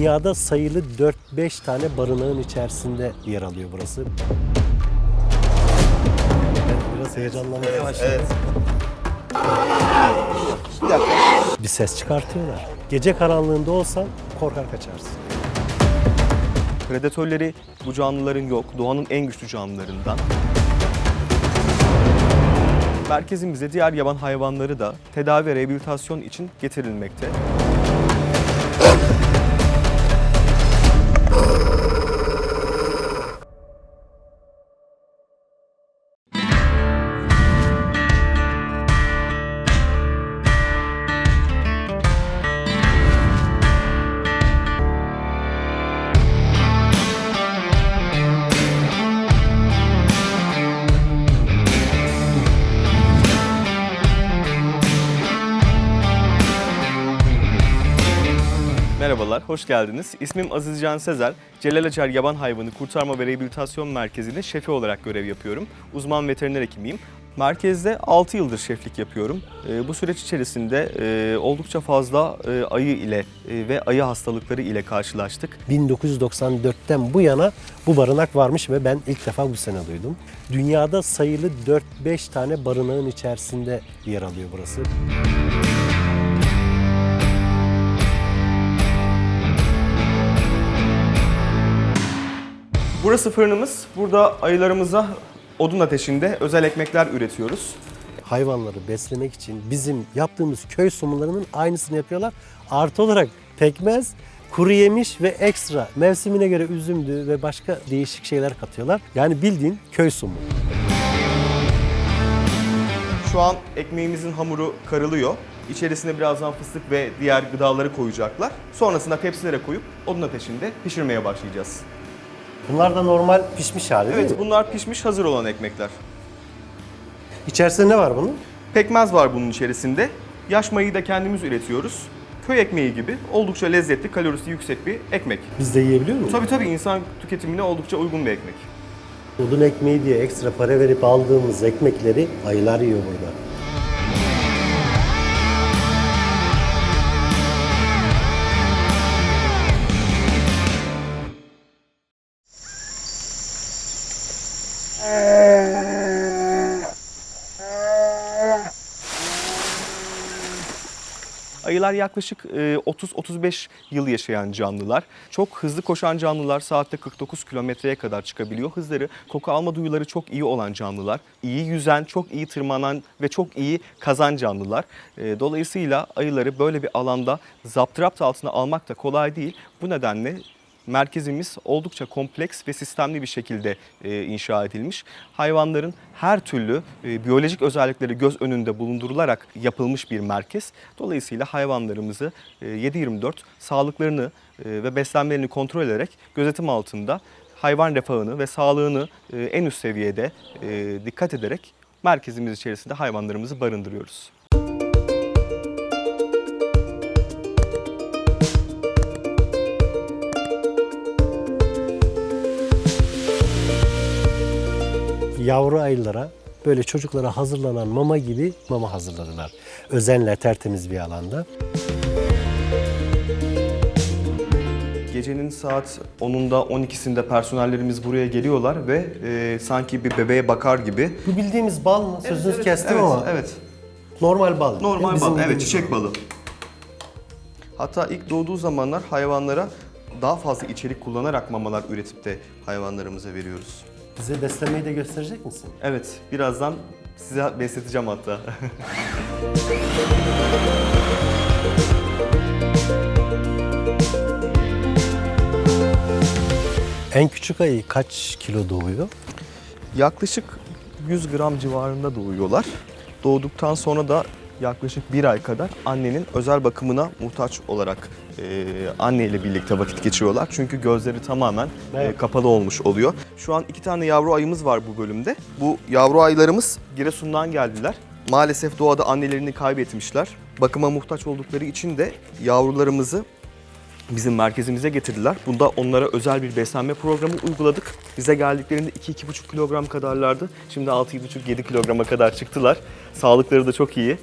Dünyada sayılı 4-5 tane barınağın içerisinde yer alıyor burası. Ben biraz heyecanlanmaya başladım. Bir ses çıkartıyorlar. Gece karanlığında olsan korkar kaçarsın. Predatörleri bu canlıların yok. Doğanın en güçlü canlılarından. Merkezimize diğer yaban hayvanları da tedavi ve rehabilitasyon için getirilmekte. Hoş geldiniz. İsmim Aziz Can Sezer. Celal Acar Yaban Hayvanı Kurtarma ve Rehabilitasyon Merkezi'nde şefi olarak görev yapıyorum. Uzman veteriner hekimiyim. Merkezde 6 yıldır şeflik yapıyorum. Ee, bu süreç içerisinde e, oldukça fazla e, ayı ile e, ve ayı hastalıkları ile karşılaştık. 1994'ten bu yana bu barınak varmış ve ben ilk defa bu sene duydum. Dünyada sayılı 4-5 tane barınağın içerisinde yer alıyor burası. Burası fırınımız. Burada ayılarımıza odun ateşinde özel ekmekler üretiyoruz. Hayvanları beslemek için bizim yaptığımız köy somularının aynısını yapıyorlar. Artı olarak pekmez, kuru yemiş ve ekstra mevsimine göre üzümdü ve başka değişik şeyler katıyorlar. Yani bildiğin köy somu. Şu an ekmeğimizin hamuru karılıyor. İçerisine birazdan fıstık ve diğer gıdaları koyacaklar. Sonrasında tepsilere koyup odun ateşinde pişirmeye başlayacağız. Bunlar da normal pişmiş hali değil Evet mi? bunlar pişmiş hazır olan ekmekler. İçerisinde ne var bunun? Pekmez var bunun içerisinde. Yaş mayayı da kendimiz üretiyoruz. Köy ekmeği gibi oldukça lezzetli, kalorisi yüksek bir ekmek. Biz de yiyebiliyor muyuz? Tabii tabii insan tüketimine oldukça uygun bir ekmek. Odun ekmeği diye ekstra para verip aldığımız ekmekleri ayılar yiyor burada. Ayılar yaklaşık e, 30-35 yıl yaşayan canlılar. Çok hızlı koşan canlılar saatte 49 kilometreye kadar çıkabiliyor. Hızları, koku alma duyuları çok iyi olan canlılar. İyi yüzen, çok iyi tırmanan ve çok iyi kazan canlılar. E, Dolayısıyla ayıları böyle bir alanda zaptırapt altına almak da kolay değil. Bu nedenle merkezimiz oldukça kompleks ve sistemli bir şekilde e, inşa edilmiş. Hayvanların her türlü e, biyolojik özellikleri göz önünde bulundurularak yapılmış bir merkez. Dolayısıyla hayvanlarımızı e, 7-24 sağlıklarını e, ve beslenmelerini kontrol ederek gözetim altında hayvan refahını ve sağlığını en üst seviyede dikkat ederek merkezimiz içerisinde hayvanlarımızı barındırıyoruz. Yavru ayılara böyle çocuklara hazırlanan mama gibi mama hazırladılar. Özenle tertemiz bir alanda. Gecenin saat 10'unda 12'sinde personellerimiz buraya geliyorlar ve e, sanki bir bebeğe bakar gibi. Bu bildiğimiz bal mı? Sözünüzü Evet, kestim evet, ama Evet. normal bal. Normal Bizim bal. Evet, çiçek balı. Hatta ilk doğduğu zamanlar hayvanlara daha fazla içerik kullanarak mamalar üretip de hayvanlarımıza veriyoruz. Bize beslemeyi de gösterecek misin? Evet, birazdan size besleteceğim hatta. En küçük ayı kaç kilo doğuyor? Yaklaşık 100 gram civarında doğuyorlar. Doğduktan sonra da yaklaşık bir ay kadar annenin özel bakımına muhtaç olarak e, anneyle birlikte vakit geçiriyorlar. Çünkü gözleri tamamen e, Evet. kapalı olmuş oluyor. Şu an iki tane yavru ayımız var bu bölümde. Bu yavru aylarımız Giresun'dan geldiler. Maalesef doğada annelerini kaybetmişler. Bakıma muhtaç oldukları için de yavrularımızı bizim merkezimize getirdiler. Bunda onlara özel bir beslenme programı uyguladık. Bize geldiklerinde 2-2,5 kilogram kadarlardı. Şimdi 6-7,5-7 kilograma kadar çıktılar. Sağlıkları da çok iyi.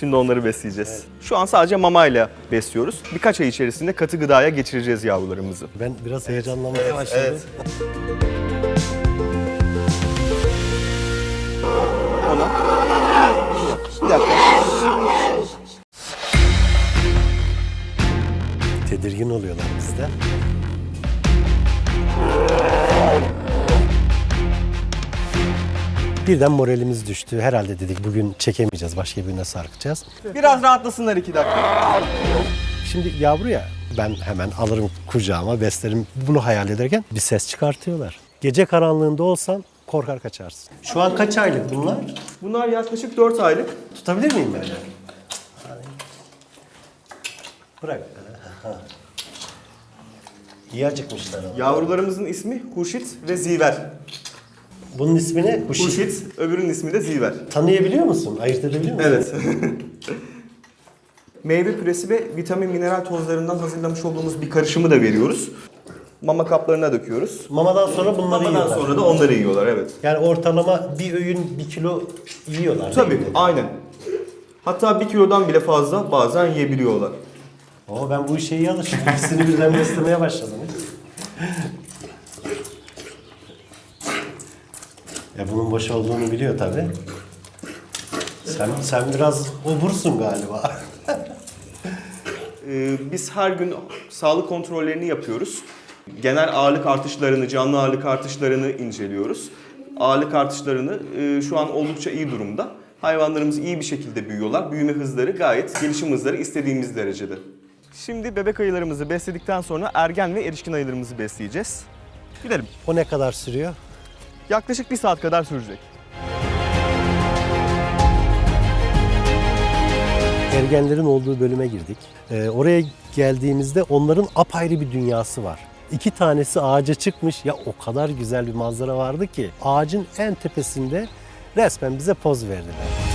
Şimdi onları besleyeceğiz. Şu an sadece mamayla besliyoruz. Birkaç ay içerisinde katı gıdaya geçireceğiz yavrularımızı. Ben biraz heyecanlanmaya başladım. Ona. Bir dakika. Tedirgin oluyorlar bizde. Birden moralimiz düştü. Herhalde dedik bugün çekemeyeceğiz. Başka birine sarkacağız. Biraz rahatlasınlar iki dakika. Şimdi yavru ya ben hemen alırım kucağıma beslerim bunu hayal ederken bir ses çıkartıyorlar. Gece karanlığında olsan korkar kaçarsın. Şu an kaç aylık bunlar? Bunlar yaklaşık 4 aylık. Tutabilir miyim böyle? Bırak. Ha. İyi acıkmışlar ama. Yavrularımızın ismi Hurşit ve Ziver. Bunun ismi ne? Huşit. Hurşit, öbürünün ismi de Ziver. Tanıyabiliyor musun? Ayırt edebiliyor musun? Evet. Meyve püresi ve vitamin mineral tozlarından hazırlamış olduğumuz bir karışımı da veriyoruz. Mama kaplarına döküyoruz. Mamadan sonra bunları Mamadan yiyorlar. sonra da onları yiyorlar evet. Yani ortalama bir öğün bir kilo yiyorlar. değil Tabii mi? aynen. Hatta bir kilodan bile fazla bazen yiyebiliyorlar. Oo, ben bu işe iyi alıştım. İkisini birden beslemeye başladım. Ya bunun boş olduğunu biliyor tabii. Sen, sen biraz obursun galiba. Ee, biz her gün sağlık kontrollerini yapıyoruz. Genel ağırlık artışlarını, canlı ağırlık artışlarını inceliyoruz. Ağırlık artışlarını e, şu an oldukça iyi durumda. Hayvanlarımız iyi bir şekilde büyüyorlar. Büyüme hızları gayet, gelişim hızları istediğimiz derecede. Şimdi bebek ayılarımızı besledikten sonra ergen ve erişkin ayılarımızı besleyeceğiz. Gidelim. O ne kadar sürüyor? Yaklaşık bir saat kadar sürecek. Ergenlerin olduğu bölüme girdik. Ee, oraya geldiğimizde onların apayrı bir dünyası var. İki tanesi ağaca çıkmış. Ya o kadar güzel bir manzara vardı ki ağacın en tepesinde resmen bize poz verdiler.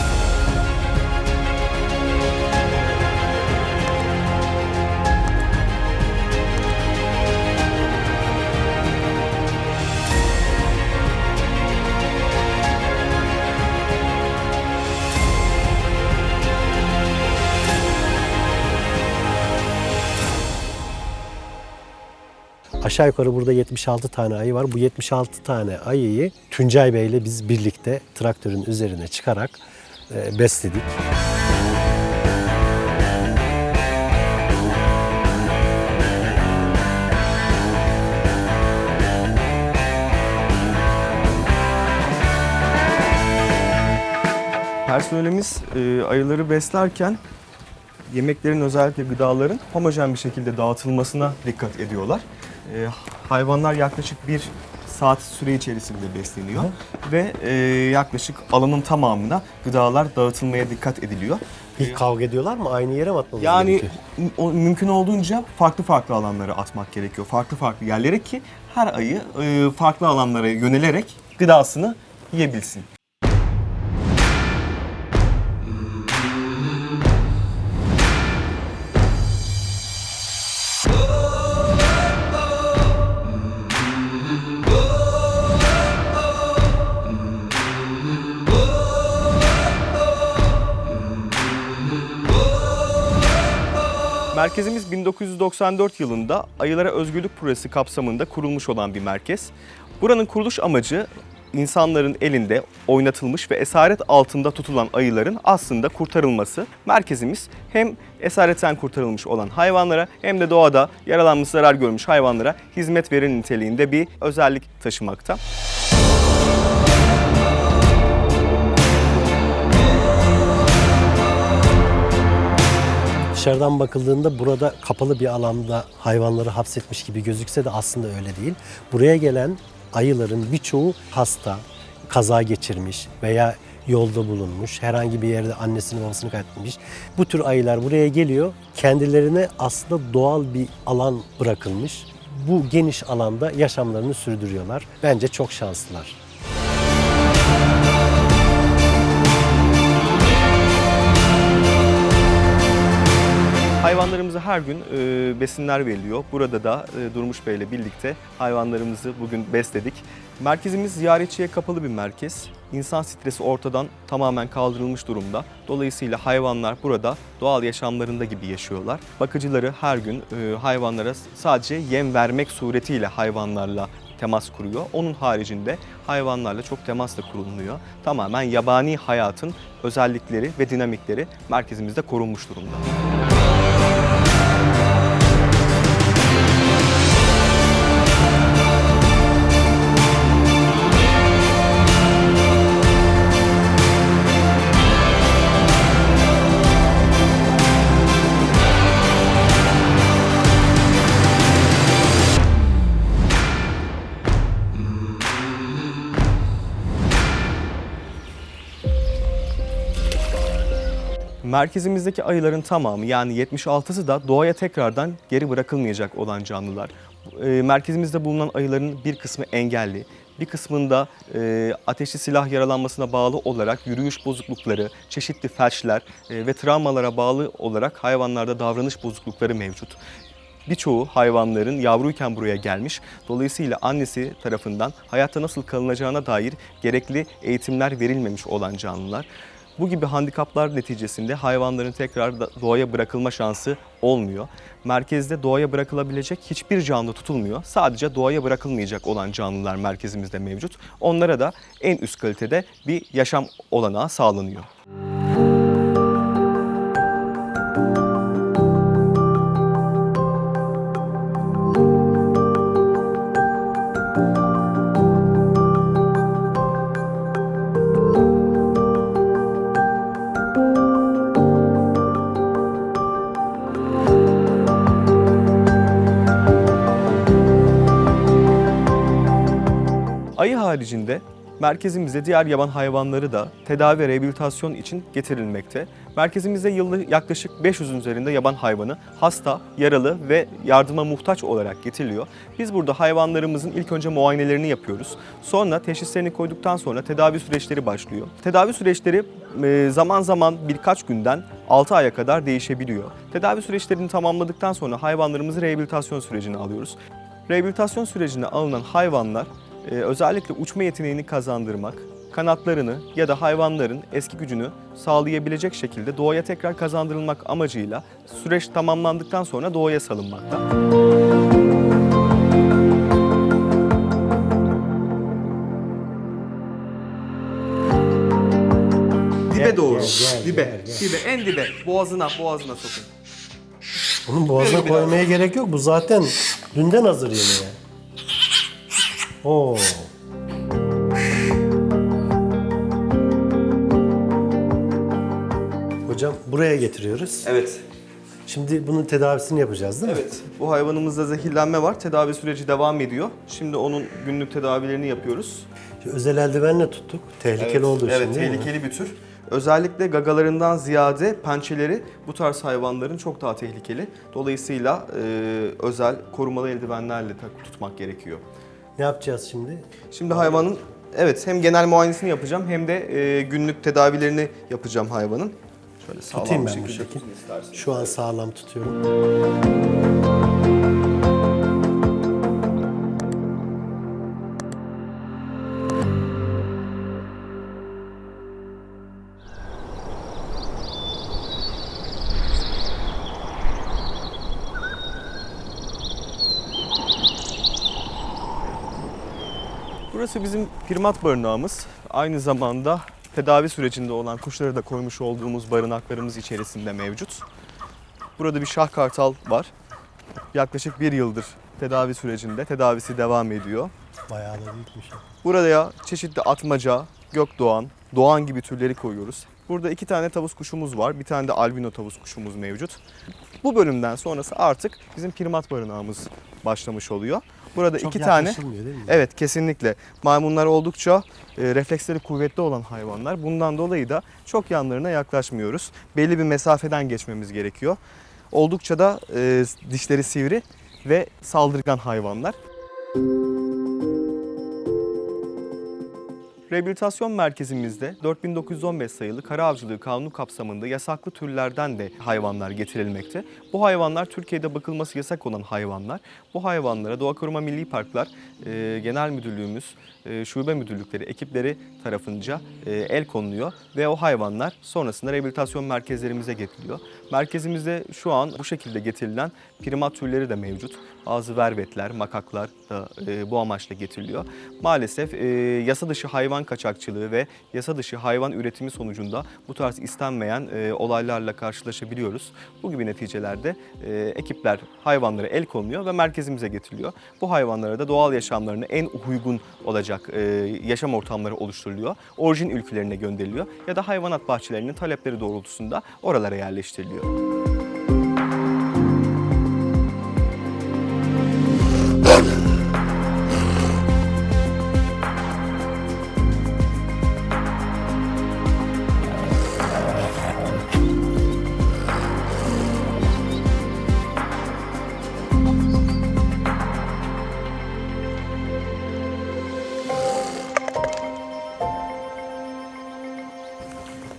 Aşağı yukarı burada 76 tane ayı var. Bu 76 tane ayıyı Tuncay Bey ile biz birlikte traktörün üzerine çıkarak e, besledik. Personelimiz e, ayıları beslerken yemeklerin özellikle gıdaların homojen bir şekilde dağıtılmasına dikkat ediyorlar. E, hayvanlar yaklaşık bir saat süre içerisinde besleniyor ve e, yaklaşık alanın tamamına gıdalar dağıtılmaya dikkat ediliyor. Bir kavga ediyorlar mı? Aynı yere mi atmamız Yani gerekiyor? m- o- mümkün olduğunca farklı farklı alanlara atmak gerekiyor. Farklı farklı yerlere ki her ayı e, farklı alanlara yönelerek gıdasını yiyebilsin. Merkezimiz 1994 yılında Ayılara Özgürlük Projesi kapsamında kurulmuş olan bir merkez. Buranın kuruluş amacı insanların elinde oynatılmış ve esaret altında tutulan ayıların aslında kurtarılması. Merkezimiz hem esaretten kurtarılmış olan hayvanlara hem de doğada yaralanmış, zarar görmüş hayvanlara hizmet verir niteliğinde bir özellik taşımakta. Dışarıdan bakıldığında burada kapalı bir alanda hayvanları hapsetmiş gibi gözükse de aslında öyle değil. Buraya gelen ayıların birçoğu hasta, kaza geçirmiş veya yolda bulunmuş, herhangi bir yerde annesini babasını kaybetmiş. Bu tür ayılar buraya geliyor, kendilerine aslında doğal bir alan bırakılmış. Bu geniş alanda yaşamlarını sürdürüyorlar. Bence çok şanslılar. Hayvanlarımıza her gün e, besinler veriliyor. Burada da e, Durmuş Bey ile birlikte hayvanlarımızı bugün besledik. Merkezimiz ziyaretçiye kapalı bir merkez. İnsan stresi ortadan tamamen kaldırılmış durumda. Dolayısıyla hayvanlar burada doğal yaşamlarında gibi yaşıyorlar. Bakıcıları her gün e, hayvanlara sadece yem vermek suretiyle hayvanlarla temas kuruyor. Onun haricinde hayvanlarla çok temas da kurulmuyor. Tamamen yabani hayatın özellikleri ve dinamikleri merkezimizde korunmuş durumda. Merkezimizdeki ayıların tamamı yani 76'sı da doğaya tekrardan geri bırakılmayacak olan canlılar. E, Merkezimizde bulunan ayıların bir kısmı engelli, bir kısmında e, ateşli silah yaralanmasına bağlı olarak yürüyüş bozuklukları, çeşitli felçler e, ve travmalara bağlı olarak hayvanlarda davranış bozuklukları mevcut. Birçoğu hayvanların yavruyken buraya gelmiş. Dolayısıyla annesi tarafından hayatta nasıl kalınacağına dair gerekli eğitimler verilmemiş olan canlılar. Bu gibi handikaplar neticesinde hayvanların tekrar doğaya bırakılma şansı olmuyor. Merkezde doğaya bırakılabilecek hiçbir canlı tutulmuyor. Sadece doğaya bırakılmayacak olan canlılar merkezimizde mevcut. Onlara da en üst kalitede bir yaşam olanağı sağlanıyor. Ayı haricinde merkezimize diğer yaban hayvanları da tedavi ve rehabilitasyon için getirilmekte. Merkezimize yılda yaklaşık 500'ün üzerinde yaban hayvanı hasta, yaralı ve yardıma muhtaç olarak getiriliyor. Biz burada hayvanlarımızın ilk önce muayenelerini yapıyoruz. Sonra teşhislerini koyduktan sonra tedavi süreçleri başlıyor. Tedavi süreçleri e, zaman zaman birkaç günden 6 aya kadar değişebiliyor. Tedavi süreçlerini tamamladıktan sonra hayvanlarımızı rehabilitasyon sürecine alıyoruz. Rehabilitasyon sürecine alınan hayvanlar özellikle uçma yeteneğini kazandırmak, kanatlarını ya da hayvanların eski gücünü sağlayabilecek şekilde doğaya tekrar kazandırılmak amacıyla süreç tamamlandıktan sonra doğaya salınmakta. Dibe doğru. gel, dibe. gel, gel. Dibe. En dibe. Boğazına, boğazına sokun. Onun boğazına Böyle koymaya gerek yok. Bu zaten dünden hazır yemeğe. Oo. Hocam buraya getiriyoruz. Evet. Şimdi bunun tedavisini yapacağız değil mi? Evet, bu hayvanımızda zehirlenme var. Tedavi süreci devam ediyor. Şimdi onun günlük tedavilerini yapıyoruz. Şu özel eldivenle tuttuk. Tehlikeli olduğu için Evet, değil mi? tehlikeli bir tür. Özellikle gagalarından ziyade pençeleri bu tarz hayvanların çok daha tehlikeli. Dolayısıyla e, özel korumalı eldivenlerle tutmak gerekiyor. Ne yapacağız şimdi? Şimdi hayvanın evet hem genel muayenesini yapacağım hem de e, günlük tedavilerini yapacağım hayvanın. Şöyle sağlam Tutayım bir ben bu şekilde şekil. tutun isterseniz. Şu an sağlam tutuyorum. Bizim primat barınağımız. Aynı zamanda tedavi sürecinde olan kuşları da koymuş olduğumuz barınaklarımız içerisinde mevcut. Burada bir şah kartal var. Yaklaşık bir yıldır tedavi sürecinde tedavisi devam ediyor. Bayağı da büyükmüş. ya. Buraya çeşitli atmaca, gökdoğan, doğan gibi türleri koyuyoruz. Burada iki tane tavus kuşumuz var. Bir tane de albino tavus kuşumuz mevcut. Bu bölümden sonrası artık bizim primat barınağımız başlamış oluyor. Burada Çok iki tane? Evet kesinlikle. Maymunlar oldukça e, refleksleri kuvvetli olan hayvanlar. Bundan dolayı da çok yanlarına yaklaşmıyoruz. Belli bir mesafeden geçmemiz gerekiyor. Oldukça da e, dişleri sivri ve saldırgan hayvanlar. Rehabilitasyon merkezimizde 4915 sayılı kara avcılığı kanunu kapsamında yasaklı türlerden de hayvanlar getirilmekte. Bu hayvanlar Türkiye'de bakılması yasak olan hayvanlar. Bu hayvanlara Doğa Koruma Milli Parklar e, Genel Müdürlüğümüz, e, şube müdürlükleri, ekipleri tarafınca e, el konuluyor ve o hayvanlar sonrasında rehabilitasyon merkezlerimize getiriliyor. Merkezimizde şu an bu şekilde getirilen primat türleri de mevcut. Bazı vervetler, makaklar da e, bu amaçla getiriliyor. Maalesef e, yasa dışı hayvan kaçakçılığı ve yasa dışı hayvan üretimi sonucunda bu tarz istenmeyen e, olaylarla karşılaşabiliyoruz. Bu gibi neticelerde e, ekipler hayvanlara el konuluyor ve merkezimize getiriliyor. Bu hayvanlara da doğal yaşamlarına en uygun olacak e, yaşam ortamları oluşturuluyor. Orijin ülkelerine gönderiliyor ya da hayvanat bahçelerinin talepleri doğrultusunda oralara yerleştiriliyor.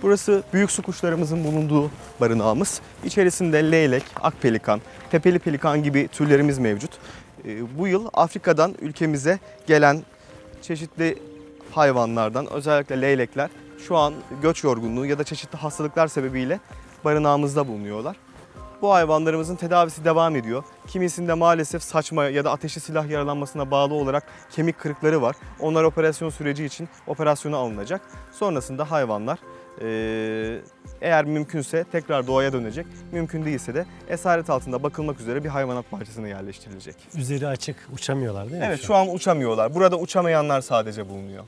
Burası büyük su kuşlarımızın bulunduğu barınağımız. İçerisinde leylek, akpelikan, tepeli pelikan gibi türlerimiz mevcut. Ee, Bu yıl Afrika'dan ülkemize gelen çeşitli hayvanlardan özellikle leylekler şu an göç yorgunluğu ya da çeşitli hastalıklar sebebiyle barınağımızda bulunuyorlar. Bu hayvanlarımızın tedavisi devam ediyor. Kimisinde maalesef saçma ya da ateşli silah yaralanmasına bağlı olarak kemik kırıkları var. Onlar operasyon süreci için operasyona alınacak. Sonrasında hayvanlar eğer mümkünse tekrar doğaya dönecek. Mümkün değilse de esaret altında bakılmak üzere bir hayvanat bahçesine yerleştirilecek. Üzeri açık uçamıyorlar değil mi? Evet şu an uçamıyorlar. Burada uçamayanlar sadece bulunuyor.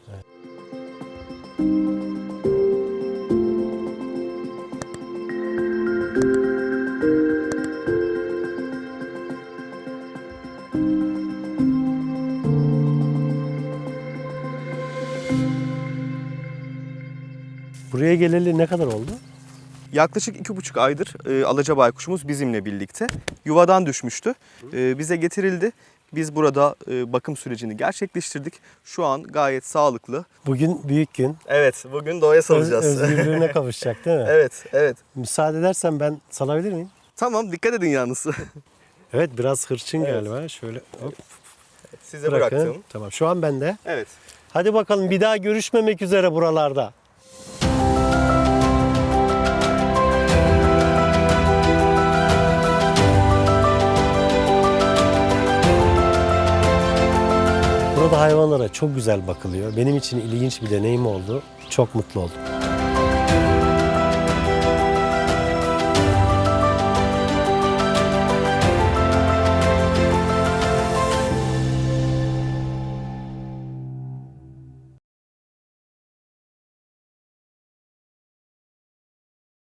Buraya geleli ne kadar oldu? Yaklaşık iki buçuk aydır e, Alaca Baykuşumuz bizimle birlikte. Yuvadan düşmüştü. E, bize getirildi. Biz burada e, bakım sürecini gerçekleştirdik. Şu an gayet sağlıklı. Bugün büyük gün. Evet, bugün doğaya Öz, salacağız. özgürlüğüne kavuşacak değil mi? evet, evet. Müsaade edersen ben salabilir miyim? Tamam, dikkat edin yalnız. Evet biraz hırçın Evet. galiba. Şöyle hop Size bırakın. bıraktım. Tamam şu an bende. Evet. Hadi bakalım bir daha görüşmemek üzere buralarda. Hayvanlara çok güzel bakılıyor. Benim için ilginç bir deneyim oldu. Çok mutlu oldum.